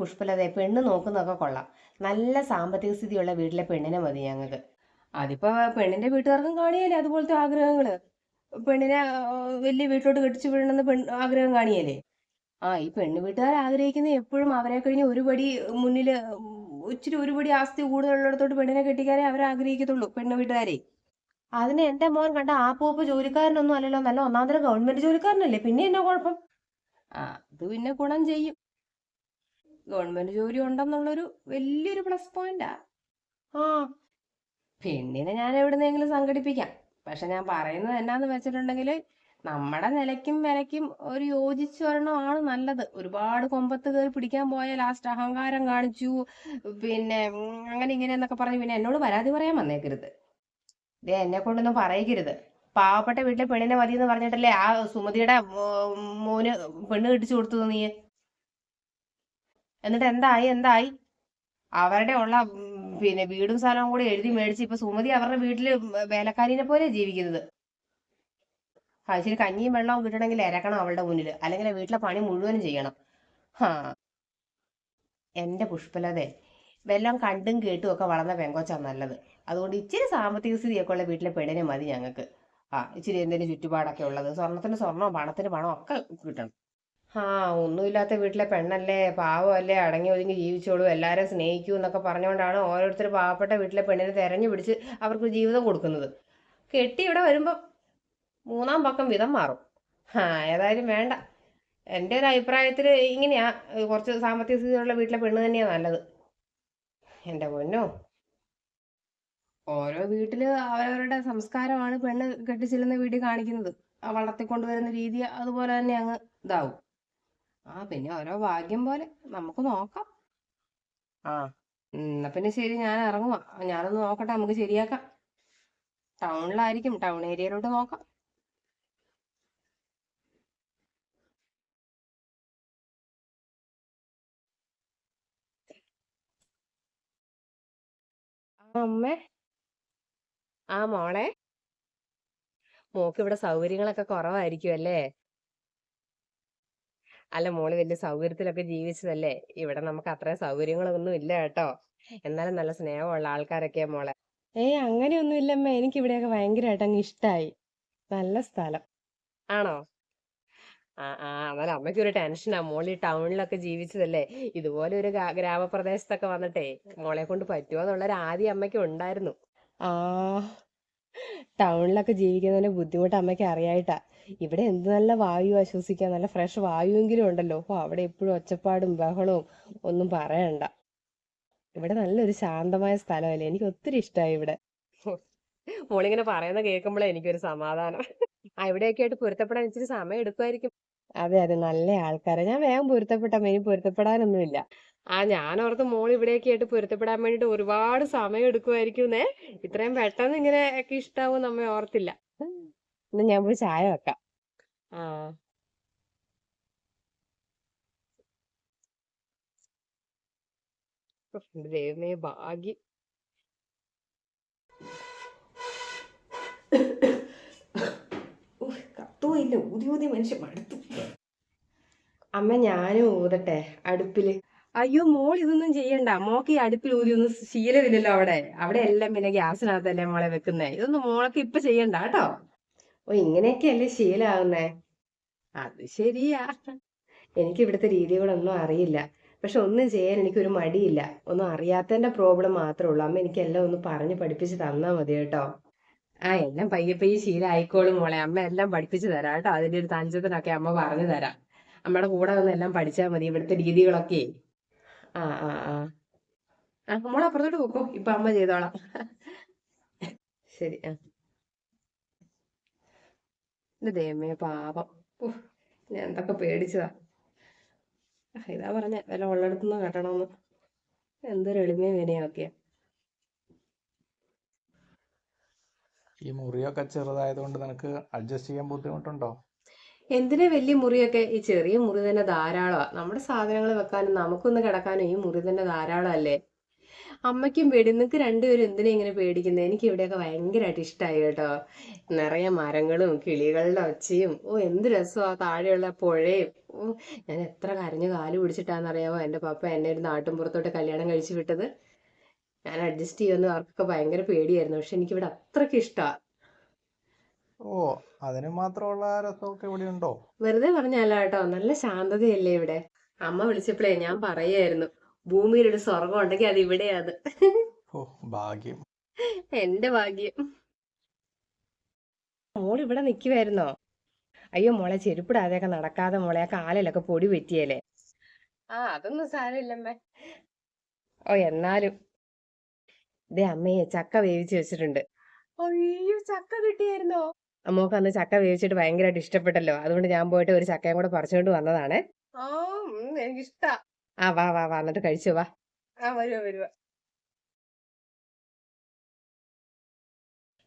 പുഷ്പലതയെ പെണ്ണ് നോക്കുന്നൊക്കെ കൊള്ളാം. നല്ല സാമ്പത്തിക സ്ഥിതിയുള്ള വീട്ടിലെ പെണ്ണിനെ മതി ഞങ്ങൾക്ക്. അതിപ്പോ പെണ്ണിന്റെ വീട്ടുകാർക്കും കാണിയല്ലേ അതുപോലത്തെ ആഗ്രഹങ്ങൾ. പെണ്ണിനെ വലിയ വീട്ടിലോട്ട് കെട്ടിച്ചു വിടണമെന്ന് പെൺ ആഗ്രഹം കാണിയല്ലേ ആ ഈ പെണ്ണ് വീട്ടുകാർ ആഗ്രഹിക്കുന്ന എപ്പോഴും അവരെ കഴിഞ്ഞ് ഒരുപടി മുന്നിൽ ഇച്ചിരി ഒരുപടി ആസ്തി കൂടുതലുള്ളിടത്തോട്ട് പെണ്ണിനെ കെട്ടിക്കാരെ അവർ ആഗ്രഹിക്കത്തുള്ളൂ പെണ്ണ് വീട്ടുകാരെ. അതിന് എന്റെ മോൻ കണ്ട ആ പൂപ്പ് ജോലിക്കാരനൊന്നും അല്ലല്ലോ നല്ല ഒന്നാന്തരം ഗവൺമെന്റ് ജോലിക്കാരനല്ലേ? പിന്നെ എന്നാ കുഴപ്പം? അത് പിന്നെ ഗുണം ചെയ്യും. ഗവൺമെന്റ് ജോലി ഉണ്ടെന്നുള്ളൊരു വലിയൊരു പ്ലസ് പോയിന്റാ ആ. പെണ്ണിനെ ഞാൻ എവിടുന്നെങ്കിലും സംഘടിപ്പിക്കാം. പക്ഷെ ഞാൻ പറയുന്നത് എന്നാന്ന് വെച്ചിട്ടുണ്ടെങ്കിൽ നമ്മുടെ നിലയ്ക്കും വിലയ്ക്കും ഒരു യോജിച്ചു ഒരെണ്ണമാണ് നല്ലത്. ഒരുപാട് കൊമ്പത്ത് കയറി പിടിക്കാൻ പോയ ലാസ്റ്റ് അഹങ്കാരം കാണിച്ചു. പിന്നെ അങ്ങനെ ഇങ്ങനെ എന്നൊക്കെ പറഞ്ഞ് പിന്നെ എന്നോട് പരാതി പറയാൻ വന്നേക്കരുത്. ദേ എന്നെ കൊണ്ടൊന്നും പറയിക്കരുത്. പാവപ്പെട്ട വീട്ടിലെ പെണ്ണിനെ മതി എന്ന് പറഞ്ഞിട്ടല്ലേ ആ സുമതിയുടെ മോന് പെണ്ണ് കെട്ടിച്ചു കൊടുത്തത് നീ? എന്നിട്ട് എന്തായി എന്തായി? അവരുടെ ഉള്ള പിന്നെ വീടും സ്ഥലവും കൂടി എഴുതി മേടിച്ച് ഇപ്പൊ സുമതി അവരുടെ വീട്ടിൽ വേലക്കാരിനെ പോലെ ജീവിക്കുന്നത്. ശരി കഞ്ഞിയും വെള്ളവും കിട്ടണമെങ്കിൽ ഇരക്കണം അവളുടെ മുന്നിൽ അല്ലെങ്കിൽ വീട്ടിലെ പണി മുഴുവനും ചെയ്യണം. ഹാ. എന്റെ പുഷ്പലതെ. വെല്ലം കണ്ടും കേട്ടും ഒക്കെ വളർന്ന പെങ്കോച്ച നല്ലത്. അതുകൊണ്ട് ഇച്ചിരി സാമ്പത്തിക സ്ഥിതിയൊക്കെ ഉള്ള വീട്ടിലെ പെണ്ണിനെ മതി ഞങ്ങൾക്ക് ആ ഇച്ചിരി എന്തെങ്കിലും ചുറ്റുപാടൊക്കെ ഉള്ളത്. സ്വർണത്തിന് സ്വർണം പണത്തിന് പണം ഒക്കെ കിട്ടണം. ആ ഒന്നുമില്ലാത്ത വീട്ടിലെ പെണ്ണല്ലേ പാവമല്ലേ അടങ്ങി ഒതുങ്ങി ജീവിച്ചോളൂ എല്ലാവരും സ്നേഹിക്കൂ എന്നൊക്കെ പറഞ്ഞുകൊണ്ടാണ് ഓരോരുത്തർ പാവപ്പെട്ട വീട്ടിലെ പെണ്ണിനെ തെരഞ്ഞു പിടിച്ച് അവർക്ക് ജീവിതം കൊടുക്കുന്നത്. കെട്ടി ഇവിടെ വരുമ്പം മൂന്നാം പക്കം വിധം മാറും. ആ ഏതായാലും വേണ്ട. എന്റെ ഒരു അഭിപ്രായത്തിൽ ഇങ്ങനെയാ. കുറച്ച് സാമ്പത്തിക സ്ഥിതിയുള്ള വീട്ടിലെ പെണ്ണ് തന്നെയാണ് നല്ലത്. എന്റെ പൊന്നോ. ഓരോ വീട്ടിൽ അവരവരുടെ സംസ്കാരമാണ് പെണ്ണ് കെട്ടിച്ചെല്ലുന്ന വീട്ടിൽ കാണിക്കുന്നത്. വളർത്തിക്കൊണ്ടുവരുന്ന രീതി അതുപോലെ തന്നെ അങ്ങ് ഇതാവും. ആ പിന്നെ ഓരോ ഭാഗ്യം പോലെ നമുക്ക് നോക്കാം. ആ. എന്നാ പിന്നെ ശരി ഞാൻ ഇറങ്ങുവാ. ഞാനൊന്ന് നോക്കട്ടെ നമുക്ക് ശരിയാക്കാം. ടൗണിലായിരിക്കും ടൗൺ ഏരിയയിലോട്ട് നോക്കാം. അമ്മേ. ആ മോളെ. മോക്ക് ഇവിടെ സൗകര്യങ്ങളൊക്കെ കുറവായിരിക്കും അല്ലേ അല്ല മോൾ വലിയ സൗകര്യത്തിലൊക്കെ ജീവിച്ചതല്ലേ? ഇവിടെ നമുക്ക് അത്രയും സൗകര്യങ്ങളൊന്നും ഇല്ല കേട്ടോ. എന്നാലും നല്ല സ്നേഹമുള്ള ആൾക്കാരൊക്കെയാ മോളെ. ഏയ് അങ്ങനെയൊന്നും ഇല്ലമ്മേ. എനിക്ക് ഇവിടെയൊക്കെ ഭയങ്കരമായിട്ട് അങ്ങ് ഇഷ്ടായി. നല്ല സ്ഥലം. ആണോ? ആ ആ എന്നാലും അമ്മയ്ക്ക് ഒരു ടെൻഷനാ. മോൾ ഈ ടൗണിലൊക്കെ ജീവിച്ചതല്ലേ. ഇതുപോലെ ഒരു ഗ്രാ- ഗ്രാമപ്രദേശത്തൊക്കെ വന്നിട്ടേ മോളെ കൊണ്ട് പറ്റുമോ എന്നുള്ളൊരു ആദ്യം അമ്മയ്ക്ക് ഉണ്ടായിരുന്നു. ആ ടൗണിലൊക്കെ ജീവിക്കുന്നതിന്റെ ബുദ്ധിമുട്ട് അമ്മയ്ക്ക് അറിയായിട്ടാ. ഇവിടെ എന്ത് നല്ല വായു ആശ്വസിക്കാൻ നല്ല ഫ്രഷ് വായുവെങ്കിലും ഉണ്ടല്ലോ. ഓ അവിടെ എപ്പോഴും ഒച്ചപ്പാടും ബഹളവും ഒന്നും പറയണ്ട. ഇവിടെ നല്ലൊരു ശാന്തമായ സ്ഥലമല്ലേ? എനിക്ക് ഒത്തിരി ഇഷ്ടമായി ഇവിടെ. മോളിങ്ങനെ പറയുന്ന കേൾക്കുമ്പോഴേ എനിക്കൊരു സമാധാനം. ആ ഇവിടെയൊക്കെ ആയിട്ട് പൊരുത്തപ്പെടാൻ ഇച്ചിരി സമയം എടുക്കുമായിരിക്കും. അതെ അതെ. നല്ല ആൾക്കാരെ. ഞാൻ വേഗം പൊരുത്തപ്പെട്ട ഇനി പൊരുത്തപ്പെടാനൊന്നുമില്ല. ആ ഞാൻ ഓർത്ത് മോൾ ഇവിടെയൊക്കെ ആയിട്ട് പൊരുത്തപ്പെടാൻ വേണ്ടിട്ട് ഒരുപാട് സമയം എടുക്കുമായിരിക്കുന്നേ ഇത്രയും പെട്ടെന്ന് ഇങ്ങനെ ഒക്കെ ഇഷ്ടാവും നമ്മെ ഓർത്തില്ല. എന്നാ ഞാൻ പോയി ചായ വെക്കാം. ആ. ദൈവമേ ഭാഗ്യം. കത്തുമില്ല ഊതി ഊതി മനുഷ്യൻ മടുത്തു. അമ്മ ഞാനും ഊതട്ടെ അടുപ്പിൽ. അയ്യോ മോൾ ഇതൊന്നും ചെയ്യണ്ട. മോക്ക് ഈ അടുപ്പിൽ ഊതി ഒന്നും ശീലമില്ലല്ലോ അവിടെ. അവിടെ എല്ലാം പിന്നെ ഗ്യാസിനകത്തല്ലേ മോളെ വെക്കുന്നേ. ഇതൊന്നും മോളൊക്കെ ഇപ്പൊ ചെയ്യണ്ട കേട്ടോ. ഓ ഇങ്ങനെയൊക്കെയല്ലേ ശീലാവുന്നേ? അത് ശരിയാ. എനിക്ക് ഇവിടുത്തെ രീതികളൊന്നും അറിയില്ല. പക്ഷെ ഒന്നും ചെയ്യാൻ എനിക്കൊരു മടിയില്ല. ഒന്നും അറിയാത്തതിന്റെ പ്രോബ്ലം മാത്രമേ ഉള്ളൂ. അമ്മ എനിക്ക് എല്ലാം ഒന്ന് പറഞ്ഞു പഠിപ്പിച്ച് തന്നാ മതി കേട്ടോ. ആ എല്ലാം പയ്യെ പയ്യെ ശീലമായിക്കോളും മോളെ. അമ്മ എല്ലാം പഠിപ്പിച്ചു തരാം കേട്ടോ. അതിന്റെ ഒരു തഞ്ചത്തിനൊക്കെ അമ്മ പറഞ്ഞു തരാം. അമ്മയുടെ കൂടെ വന്ന് എല്ലാം പഠിച്ചാൽ മതി ഇവിടുത്തെ രീതികളൊക്കെ. ആ ആ ആ. മോളെ അപ്പുറത്തോട്ട് പോക്കോ. ഇപ്പൊ അമ്മ ചെയ്തോളാം. ശരി ആ. എന്റെ ദൈവമേ പാപം. ഞാൻ എന്തൊക്കെ പേടിച്ചതാ. ഇതാ പറഞ്ഞ വില ഉള്ളിടത്തുനിന്ന് കെട്ടണമെന്ന് എന്തൊരു എളിമയും വിനയൊക്കെയാ ഈ മുറിയൊക്കെ ചെറുതായതുകൊണ്ട് നിനക്ക് അഡ്ജസ്റ്റ് ചെയ്യാൻ ബുദ്ധിമുട്ടുണ്ടോ? എന്തിനാ വലിയ മുറിയൊക്കെ? ഈ ചെറിയ മുറി തന്നെ ധാരാളമാണ് നമ്മുടെ സാധനങ്ങൾ വെക്കാനും നമുക്കൊന്ന് കിടക്കാനും ഈ മുറി തന്നെ ധാരാളമല്ലേ? അമ്മയ്ക്കും പേടി നിങ്ങൾക്ക് രണ്ടുപേരും എന്തിനാ ഇങ്ങനെ പേടിക്കുന്നത് എനിക്ക് ഇവിടെയൊക്കെ ഭയങ്കരമായിട്ട് ഇഷ്ടമായി കേട്ടോ. നിറയെ മരങ്ങളും കിളികളുടെ ഒച്ചയും. ഓ എന്ത് രസമാണ് താഴെയുള്ള പുഴയും. ഞാൻ എത്ര കരഞ്ഞു കാൽ പിടിച്ചിട്ടാണെന്നറിയാമോ എന്റെ പപ്പ എന്നെ ഒരു നാട്ടിൻപുറത്തോട്ട് കല്യാണം കഴിച്ചു വിട്ടത്? ഞാൻ അഡ്ജസ്റ്റ് ചെയ്യുമെന്ന് അവർക്കൊക്കെ ഭയങ്കര പേടിയായിരുന്നു. പക്ഷെ എനിക്കിവിടെ അത്രയ്ക്ക് ഇഷ്ടമാണ് ഓ അതിന് മാത്രമുള്ള രസമൊക്കെ ഇവിടെ ഉണ്ടോ? വെറുതെ പറഞ്ഞല്ല കേട്ടോ നല്ല ശാന്തതയല്ലേ ഇവിടെ? അമ്മ വിളിച്ചപ്പോഴേ ഞാൻ പറയായിരുന്നു ഭൂമിയിൽ ഒരു സ്വർഗം ഉണ്ടെങ്കിൽ അത് ഇവിടെയാണ്. ഓ ഭാഗ്യം. എന്റെ ഭാഗ്യം. മോൾ ഇവിടെ നിൽക്കുമായിരുന്നോ അയ്യോ മോളെ ചെരുപ്പിടാതെയൊക്കെ നടക്കാതെ മോളെ ആ കാലിലൊക്കെ പൊടി പറ്റിയല്ലേ? ആ അതൊന്നും സാരമില്ലമ്മേ. ഓ എന്നാലും. ദേ അമ്മയെ ചക്ക വേവിച്ച് വെച്ചിട്ടുണ്ട്. അയ്യോ ചക്ക കിട്ടിയായിരുന്നോ? അമ്മയ്ക്ക് അന്ന് ചക്ക വേവിച്ചിട്ട് ഭയങ്കരമായിട്ട് ഇഷ്ടപ്പെട്ടല്ലോ. അതുകൊണ്ട് ഞാൻ പോയിട്ട് ഒരു ചക്കയും കൂടെ പറിച്ചുകൊണ്ട് വന്നതാണ്. ആ എനിക്കിഷ്ടാ. ആ വാ വാ വാ എന്നിട്ട് കഴിച്ചു വാ. ആ വരുവാ വരുവാ.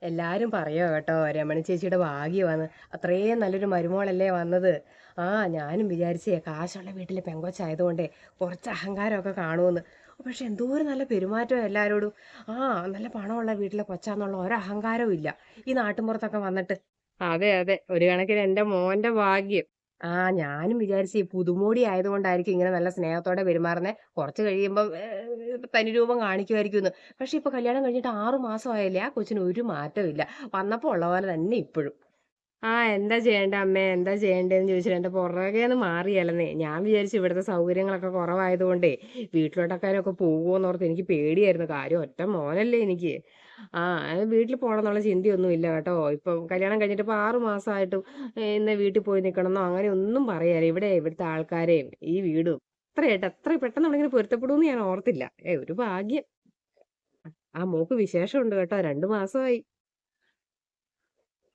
എല്ലാരും പറയോ കേട്ടോ രമണി ചേച്ചിയുടെ ഭാഗ്യമാണ് അത്രയും നല്ലൊരു മരുമോളല്ലേ വന്നത്. ആ ഞാനും വിചാരിച്ചേ കാശുള്ള വീട്ടിലെ പെങ്കൊച്ചായതുകൊണ്ടേ കുറച്ച് അഹങ്കാരമൊക്കെ കാണുമെന്ന്. പക്ഷെ എന്തോ ഒരു നല്ല പെരുമാറ്റം എല്ലാവരോടും ആ നല്ല പണമുള്ള വീട്ടിലെ കൊച്ചാന്നുള്ള ഒരു അഹങ്കാരവും ഇല്ല. ഈ നാട്ടുമ്പുറത്തൊക്കെ വന്നിട്ട്. അതെ അതെ. ഒരു കണക്കിന് എന്റെ മോന്റെ ഭാഗ്യം. ആ ഞാനും വിചാരിച്ചു ഈ പുതുമോടി ആയതുകൊണ്ടായിരിക്കും ഇങ്ങനെ നല്ല സ്നേഹത്തോടെ പെരുമാറുന്നത് കുറച്ച് കഴിയുമ്പോൾ തനി രൂപം കാണിക്കുമായിരിക്കുമെന്ന്. പക്ഷെ ഇപ്പൊ കല്യാണം കഴിഞ്ഞിട്ട് ആറു മാസമായല്ലേ? ആ കൊച്ചിന് ഒരു മാറ്റവും ഇല്ല വന്നപ്പോൾ ഉള്ള പോലെ തന്നെ ഇപ്പോഴും. ആ എന്താ ചെയ്യേണ്ട അമ്മേ? എന്താ ചെയ്യേണ്ടതെന്ന് ചോദിച്ചിട്ട് എന്റെ പുറകെ ഒന്ന് മാറിയല്ലെന്നേ. ഞാൻ വിചാരിച്ചു ഇവിടുത്തെ സൗകര്യങ്ങളൊക്കെ കുറവായതുകൊണ്ടേ വീട്ടിലോട്ടൊക്കെ പോകുമോന്ന് ഓർത്ത് എനിക്ക് പേടിയായിരുന്നു. കാര്യം ഒറ്റ മോനല്ലേ എനിക്ക്. ആ വീട്ടിൽ പോകണം എന്നുള്ള ചിന്തയൊന്നും ഇല്ല കേട്ടോ. ഇപ്പം കല്യാണം കഴിഞ്ഞിട്ട് ഇപ്പം ആറു മാസമായിട്ടും ഇന്ന് വീട്ടിൽ പോയി നിൽക്കണമെന്നോ അങ്ങനെ ഒന്നും പറയാനില്ല. ഇവിടെ ഇവിടുത്തെ ആൾക്കാരെയും ഈ വീടും അത്രയായിട്ട് അത്ര പെട്ടെന്ന് നമ്മളിങ്ങനെ പൊരുത്തപ്പെടുമെന്ന് ഞാൻ ഓർത്തില്ല. ഏ ഒരു ഭാഗ്യം. ആ മോക്ക് വിശേഷമുണ്ട് കേട്ടോ. രണ്ടു മാസമായി.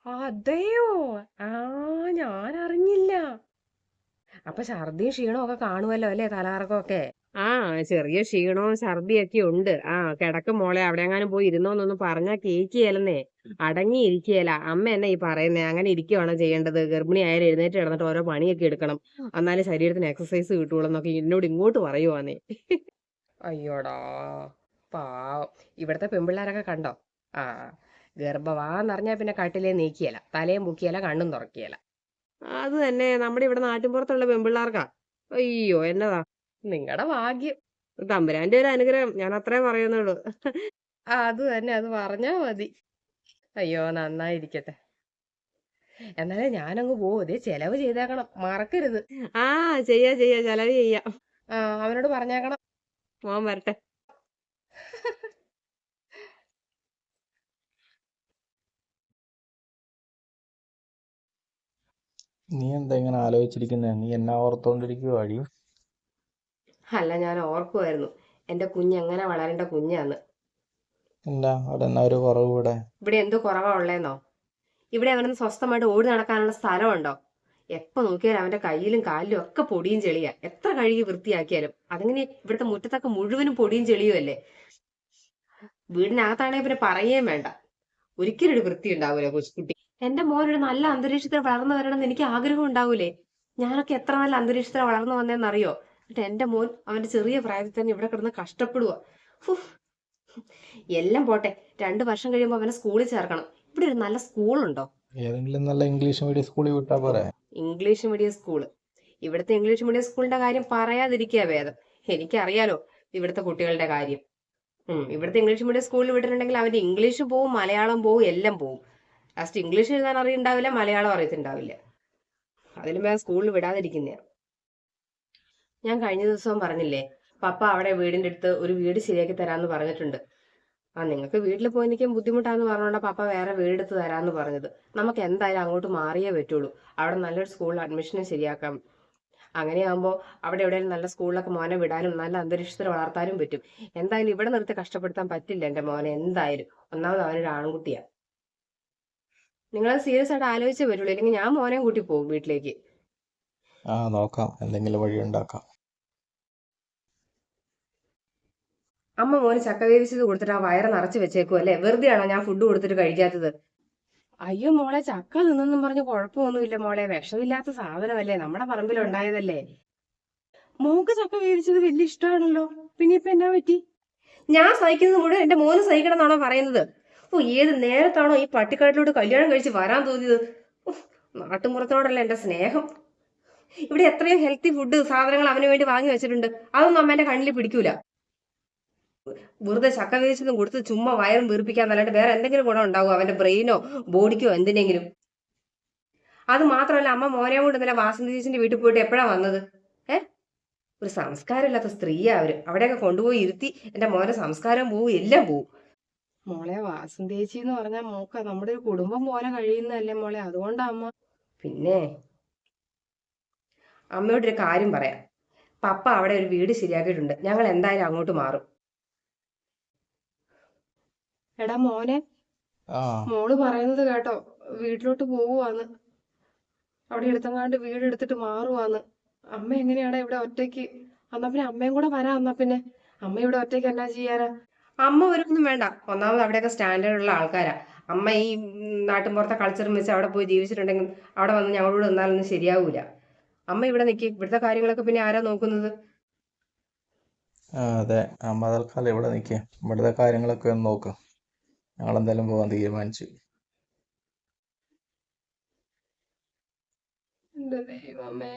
അതെയോ? ആ ഞാൻ അറിഞ്ഞില്ല അപ്പൊ ഛർദിയും ക്ഷീണവും ഒക്കെ കാണുമല്ലോ അല്ലേ തലകറക്കമൊക്കെ? ആ ചെറിയ ക്ഷീണവും ഛർദിയൊക്കെ ഉണ്ട്. ആ കിടക്കും മോളെ അവിടെ എങ്ങാനും പോയി ഇരുന്നോന്നൊന്ന് പറഞ്ഞാ കേക്കിയല്ലെന്നേ അടങ്ങിയിരിക്കുകയല്ല. അമ്മ എന്നെ ഈ പറയുന്നേ? അങ്ങനെ ഇരിക്കുവാണ് ചെയ്യേണ്ടത്. ഗർഭിണി ആയാലും എഴുന്നേറ്റ് കിടന്നിട്ട് ഓരോ പണിയൊക്കെ എടുക്കണം. എന്നാലും ശരീരത്തിന് എക്സസൈസ് കിട്ടുള്ളൂ എന്നൊക്കെ എന്നോട് ഇങ്ങോട്ട് പറയുവാന്നേ. അയ്യോടാ പാവം. ഇവിടത്തെ പെൺപിള്ളേരൊക്കെ കണ്ടോ? ആ. ഗർഭവാന്നറിഞ്ഞാ പിന്നെ കട്ടിലേ നീക്കിയല. തലയും മുക്കിയല കണ്ണും തുറക്കിയല. അത് തന്നെ. നമ്മുടെ ഇവിടെ നാട്ടിൻപുറത്തുള്ള പെമ്പിള്ളാർക്കാ. അയ്യോ എന്നതാ? നിങ്ങളുടെ ഭാഗ്യം. തമ്പുരാന്റെ ഒരു അനുഗ്രഹം. ഞാൻ അത്രേ പറയുന്നുള്ളൂ. അത് തന്നെ. അത് പറഞ്ഞാ മതി. അയ്യോ നന്നായിരിക്കട്ടെ. എന്നാലേ ഞാനങ്ങ് പോവും. ഇതേ ചെലവ് ചെയ്തേക്കണം. മറക്കരുത്. ആ ചെയ്യാ ചെയ്യാ. ചെലവ് ചെയ്യാം. ആ അവനോട് പറഞ്ഞേക്കണം. മോൻ വരട്ടെ. നീ എന്താ ഇങ്ങനെ ആലോചിച്ചിരിക്കുന്നത് നീ എന്നാ ഓർത്തോണ്ടിരിക്കുവോ അടി? അല്ല ഞാൻ ഓർക്കുമായിരുന്നു എന്റെ കുഞ്ഞ് എങ്ങനെ വളരേണ്ട കുഞ്ഞാന്ന്. എന്താ? അവിടെ എന്നാ ഒരു കുറവ് ഇവിടെ? ഇവിടെ എന്ത് കുറവാ ഉള്ളേന്നോ? ഇവിടെ അവനൊന്ന് സ്വസ്ഥമായിട്ട് ഓടി നടക്കാനുള്ള സ്ഥലമുണ്ടോ? എപ്പോ നോക്കിയാലും അവന്റെ കയ്യിലും കാലിലും ഒക്കെ പൊടിയും ചെളിയാ. എത്ര കഴുകി വൃത്തിയാക്കിയാലും. അതിങ്ങനെ ഇവിടുത്തെ മുറ്റത്തൊക്കെ മുഴുവനും പൊടിയും ചെളിയും അല്ലേ? വീടിനകത്താണെങ്കിൽ പിന്നെ പറയുകയും വേണ്ട. ഒരിക്കലും ഒരു വൃത്തി ഉണ്ടാവില്ല കൊച്ചുകുട്ടി എന്റെ മോനൊരു നല്ല അന്തരീക്ഷത്തിൽ വളർന്നു വരണമെന്ന് എനിക്ക് ആഗ്രഹം ഉണ്ടാവൂലേ? ഞാനൊക്കെ എത്ര നല്ല അന്തരീക്ഷത്തിൽ വളർന്നു വന്നേന്നറിയോ? എന്നിട്ട് എന്റെ മോൻ അവന്റെ ചെറിയ പ്രായത്തിൽ തന്നെ ഇവിടെ കിടന്ന് കഷ്ടപ്പെടുക എല്ലാം പോട്ടെ രണ്ടു വർഷം കഴിയുമ്പോൾ അവനെ സ്കൂളിൽ ചേർക്കണം. ഇവിടെ ഒരു നല്ല സ്കൂളുണ്ടോ? ഏതെങ്കിലും നല്ല ഇംഗ്ലീഷ് മീഡിയം സ്കൂളിൽ വിട്ടാ പോരെ? English medium school. ഇവിടുത്തെ ഇംഗ്ലീഷ് മീഡിയം സ്കൂളിന്റെ കാര്യം പറയാതിരിക്കുക വേദം. എനിക്കറിയാലോ ഇവിടുത്തെ കുട്ടികളുടെ കാര്യം. ഉം ഇവിടുത്തെ ഇംഗ്ലീഷ് മീഡിയം സ്കൂളിൽ വിട്ടിട്ടുണ്ടെങ്കിൽ അവന്റെ ഇംഗ്ലീഷ് പോവും മലയാളം പോവും എല്ലാം പോവും. ലാസ്റ്റ് ഇംഗ്ലീഷ് എഴുതാൻ അറിയുണ്ടാവില്ല മലയാളം അറിയത്തുണ്ടാവില്ല. അതിലും ഞാൻ സ്കൂളിൽ വിടാതിരിക്കുന്നേ. ഞാൻ കഴിഞ്ഞ ദിവസവും പറഞ്ഞില്ലേ പപ്പ അവിടെ വീടിന്റെ അടുത്ത് ഒരു വീട് ശരിയാക്കി തരാന്ന് പറഞ്ഞിട്ടുണ്ട്. ആ നിങ്ങൾക്ക് വീട്ടിൽ പോയി നിൽക്കാൻ ബുദ്ധിമുട്ടാന്ന് പറഞ്ഞുകൊണ്ട് പപ്പ വേറെ വീടെടുത്ത് തരാന്ന് പറഞ്ഞത്. നമുക്ക് എന്തായാലും അങ്ങോട്ട് മാറിയേ പറ്റുള്ളൂ. അവിടെ നല്ലൊരു സ്കൂളിൽ അഡ്മിഷനും ശരിയാക്കാം. അങ്ങനെയാകുമ്പോൾ അവിടെ എവിടെയെങ്കിലും നല്ല സ്കൂളിലൊക്കെ മോനെ വിടാനും നല്ല അന്തരീക്ഷത്തിൽ വളർത്താനും പറ്റും. എന്തായാലും ഇവിടെ നിർത്തി കഷ്ടപ്പെടുത്താൻ പറ്റില്ല എന്റെ മോനെ എന്തായാലും. ഒന്നാമത് അവനൊരു ആൺകുട്ടിയാ. നിങ്ങൾ സീരിയസ് ആയിട്ട് ആലോചിച്ചേ പറ്റുള്ളൂ. അല്ലെങ്കിൽ ഞാൻ മോനെ കൂട്ടി പോകും വീട്ടിലേക്ക്. ആ നോക്കാം. എന്തെങ്കിലും വഴി ഉണ്ടാക്കാം. അമ്മ മോന് ചക്ക വേവിച്ചത് കൊടുത്തിട്ട് ആ വയറ് നിറച്ച് വെച്ചേക്കും അല്ലേ? വെറുതെ ആണോ ഞാൻ ഫുഡ് കൊടുത്തിട്ട് കഴിക്കാത്തത്? അയ്യോ മോളെ ചക്ക തിന്നെന്നും പറഞ്ഞ് കുഴപ്പമൊന്നുമില്ല മോളെ. വിഷമില്ലാത്ത സാധനമല്ലേ? നമ്മുടെ പറമ്പിൽ ഉണ്ടായതല്ലേ മോക്ക് ചക്ക വേവിച്ചത് വലിയ ഇഷ്ടമാണല്ലോ പിന്നെ ഇപ്പൊ എന്നാ പറ്റി? ഞാൻ സഹിക്കുന്നത് മുഴുവൻ എന്റെ മോന് സഹിക്കണം എന്നാണോ പറയുന്നത്? ഓ ഏത് നേരത്താണോ ഈ പട്ടിക്കാട്ടിലോട്ട് കല്യാണം കഴിച്ച് വരാൻ തോന്നിയത്? നാട്ടുമ്പുറത്തോടല്ല എന്റെ സ്നേഹം? ഇവിടെ എത്രയും ഹെൽത്തി ഫുഡ് സാധനങ്ങൾ അവന് വേണ്ടി വാങ്ങി വെച്ചിട്ടുണ്ട്. അതൊന്നും അമ്മേന്റെ കണ്ണിൽ പിടിക്കൂല. വെറുതെ ചക്ക വേവിച്ചതും കൊടുത്ത് ചുമ്മാ വയറും വീർപ്പിക്കാൻ അല്ലാണ്ട് വേറെ എന്തെങ്കിലും ഗുണം ഉണ്ടാവും അവന്റെ ബ്രെയിനോ ബോഡിക്കോ എന്തിനെങ്കിലും? അത് മാത്രമല്ല അമ്മ മോനെ കൊണ്ട് ഇന്നലെ വാസന്തി വീട്ടിൽ പോയിട്ട് എപ്പോഴാ വന്നത്? ഏ? ഒരു സംസ്കാരമില്ലാത്ത സ്ത്രീയാ അവർ. അവിടെയൊക്കെ കൊണ്ടുപോയി ഇരുത്തി എന്റെ മോനെ സംസ്കാരം പോവും എല്ലാം പോവും. മോളെ വാസന്തേച്ചി എന്ന് പറഞ്ഞാൽ മോക്ക നമ്മുടെ ഒരു കുടുംബം പോലെ കഴിയുന്നതല്ലേ മോളെ? അതുകൊണ്ടാ അമ്മ. പിന്നെ അമ്മയോടൊരു കാര്യം പറയാം. പപ്പ അവിടെ ഒരു വീട് ശരിയാക്കിയിട്ടുണ്ട്. ഞങ്ങൾ എന്തായാലും അങ്ങോട്ട് മാറും. എടാ മോനെ ആ. മോൾ പറയുന്നത് കേട്ടോ. വീട്ടിലോട്ട് പോവുവാന്ന്. അവിടെ എടുത്തങ്ങാണ്ട് വീട് എടുത്തിട്ട് മാറുവാന്ന്. അമ്മ എങ്ങനെയാടാ ഇവിടെ ഒറ്റയ്ക്ക്? അന്നാ പിന്നെ അമ്മയും കൂടെ വരാ അന്നാ പിന്നെ. അമ്മ ഇവിടെ ഒറ്റയ്ക്ക് എന്നാ ചെയ്യാനാ? അമ്മ വരുമൊന്നും വേണ്ട. ഒന്നാമത് അവിടെയൊക്കെ സ്റ്റാൻഡേർഡ് ഉള്ള ആൾക്കാരാ. അമ്മ ഈ നാട്ടിൻ നാട്ടിൻപുറത്തെ കൾച്ചറും വെച്ച് അവിടെ പോയി ജീവിച്ചിട്ടുണ്ടെങ്കിൽ അവിടെ വന്ന് ഞങ്ങളോട് നിന്നാലൊന്നും ശരിയാവൂല. അമ്മ ഇവിടെ നിൽക്കി ഇവിടുത്തെ കാര്യങ്ങളൊക്കെ പിന്നെ ആരാ നോക്കുന്നത്? ആ, അതെ. അമ്മ തൽക്കാലം ഇവിടെ നിൽക്കുക ഇവിടുത്തെ കാര്യങ്ങളൊക്കെ ഒന്ന് നോക്ക്. ഞങ്ങളെന്തായാലും പോകാൻ തീരുമാനിച്ചു. എന്റെ ദൈവമേ.